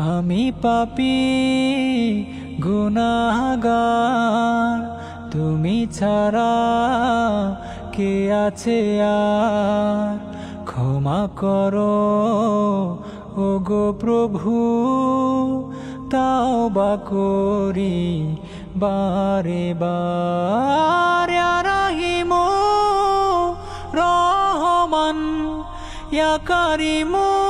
আমি পাপি, গুনাহগার, তুমি ছাড়া কে আছে আর? ক্ষমা করো ও গো প্রভু তাও বা করি বারে বারে। রাহিম, রহমান, ইয়া কারিমু।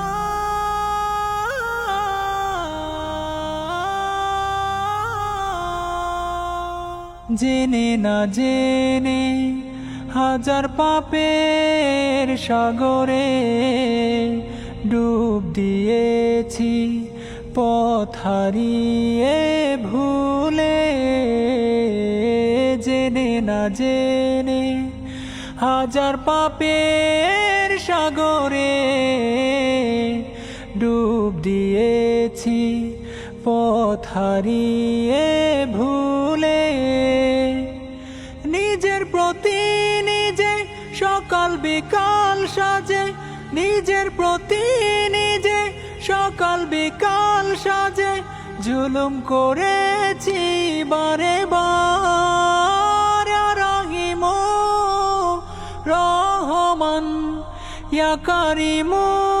জেনে না জেনে হাজার পাপের সাগরে ডুব দিয়েছি, পথ হারিয়ে ভুলে। জেনে না জেনে হাজার পাপের সাগরে ডুব দিয়েছি, পথ হারিয়ে ভুলে। বিকাল সাজে, নিজের প্রতি নিজে সকাল বিকাল সাজে, জুলুম করেছি বারে বারিম রহিম, রহমান, ইয়া কারিমু।